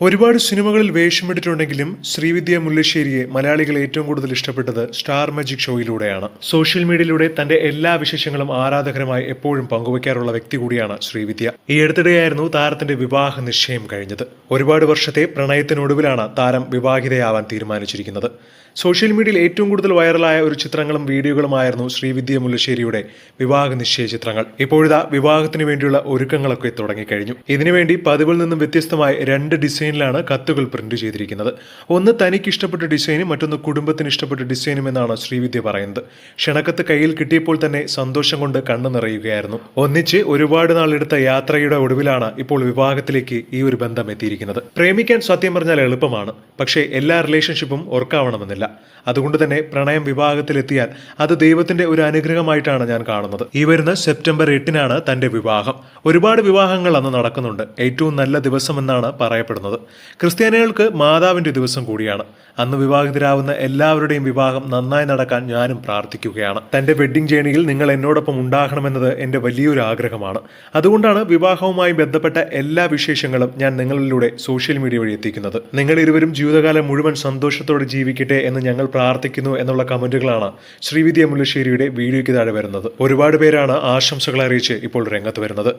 ഒരുപാട് സിനിമകളിൽ വേഷമിട്ടിട്ടുണ്ടെങ്കിലും ശ്രീവിദ്യ മുല്ലശ്ശേരിയെ മലയാളികൾ ഏറ്റവും കൂടുതൽ ഇഷ്ടപ്പെട്ടത് സ്റ്റാർ മാജിക് ഷോയിലൂടെയാണ്. സോഷ്യൽ മീഡിയയിലൂടെ തന്റെ എല്ലാ വിശേഷങ്ങളും ആരാധകരമായി എപ്പോഴും പങ്കുവയ്ക്കാറുള്ള വ്യക്തി കൂടിയാണ് ശ്രീവിദ്യ. ഈ അടുത്തിടെയായിരുന്നു താരത്തിന്റെ വിവാഹ നിശ്ചയം കഴിഞ്ഞത്. ഒരുപാട് വർഷത്തെ പ്രണയത്തിനൊടുവിലാണ് താരം വിവാഹിതയാവാൻ തീരുമാനിച്ചിരിക്കുന്നത്. സോഷ്യൽ മീഡിയയിൽ ഏറ്റവും കൂടുതൽ വൈറലായ ഒരു ചിത്രങ്ങളും വീഡിയോകളുമായിരുന്നു ശ്രീവിദ്യ മുല്ലശ്ശേരിയുടെ വിവാഹ നിശ്ചയ ചിത്രങ്ങൾ. ഇപ്പോഴിതാ വിവാഹത്തിന് വേണ്ടിയുള്ള ഒരുക്കങ്ങളൊക്കെ തുടങ്ങിക്കഴിഞ്ഞു. ഇതിനുവേണ്ടി പതിവിൽ നിന്നും വ്യത്യസ്തമായി രണ്ട് ഡിസൈനിലാണ് കത്തുകൾ പ്രിന്റ് ചെയ്തിരിക്കുന്നത്. ഒന്ന് തനിക്ക് ഇഷ്ടപ്പെട്ട ഡിസൈനും മറ്റൊന്ന് കുടുംബത്തിന് ഇഷ്ടപ്പെട്ട ഡിസൈനും എന്നാണ് ശ്രീവിദ്യ പറയുന്നത്. ക്ഷണക്കത്ത് കയ്യിൽ കിട്ടിയപ്പോൾ തന്നെ സന്തോഷം കൊണ്ട് കണ്ണു നിറയുകയായിരുന്നു. ഒന്നിച്ച് ഒരുപാട് നാളെടുത്ത യാത്രയുടെ ഒടുവിലാണ് ഇപ്പോൾ വിവാഹത്തിലേക്ക് ഈ ഒരു ബന്ധം എത്തിയിരിക്കുന്നത്. പ്രേമിക്കാൻ സത്യം പറഞ്ഞാൽ എളുപ്പമാണ്. പക്ഷേ എല്ലാ റിലേഷൻഷിപ്പും ഓർക്കാവണമെന്നില്ല. അതുകൊണ്ട് തന്നെ പ്രണയം വിവാഹത്തിലെത്തിയാൽ അത് ദൈവത്തിന്റെ ഒരു അനുഗ്രഹമായിട്ടാണ് ഞാൻ കാണുന്നത്. ഈ വരുന്ന സെപ്റ്റംബർ എട്ടിനാണ് തന്റെ വിവാഹം. ഒരുപാട് വിവാഹങ്ങൾ അന്ന് നടക്കുന്നുണ്ട്. ഏറ്റവും നല്ല ദിവസമെന്നാണ് പറയപ്പെടുന്നത്. ക്രിസ്ത്യാനികൾക്ക് മാതാവിന്റെ ദിവസം കൂടിയാണ്. അന്ന് വിവാഹിതരാവുന്ന എല്ലാവരുടെയും വിവാഹം നന്നായി നടക്കാൻ ഞാനും പ്രാർത്ഥിക്കുകയാണ്. തന്റെ വെഡ്ഡിംഗ് ജേണിയിൽ നിങ്ങൾ എന്നോടൊപ്പം ഉണ്ടാകണമെന്നത് എന്റെ വലിയൊരു ആഗ്രഹമാണ്. അതുകൊണ്ടാണ് വിവാഹവുമായി ബന്ധപ്പെട്ട എല്ലാ വിശേഷങ്ങളും ഞാൻ നിങ്ങളിലൂടെ സോഷ്യൽ മീഡിയ വഴി എത്തിക്കുന്നത്. നിങ്ങൾ ഇരുവരും ജീവിതകാലം മുഴുവൻ സന്തോഷത്തോടെ ജീവിക്കട്ടെ എന്ന് ഞങ്ങൾ പ്രാർത്ഥിക്കുന്നു എന്നുള്ള കമന്റുകളാണ് ശ്രീവിദ്യ മുല്ലശ്ശേരിയുടെ വീഡിയോയ്ക്ക് താഴെ വരുന്നത്. ഒരുപാട് പേരാണ് ആശംസകൾ അറിയിച്ച് ഇപ്പോൾ രംഗത്ത് വരുന്നത്.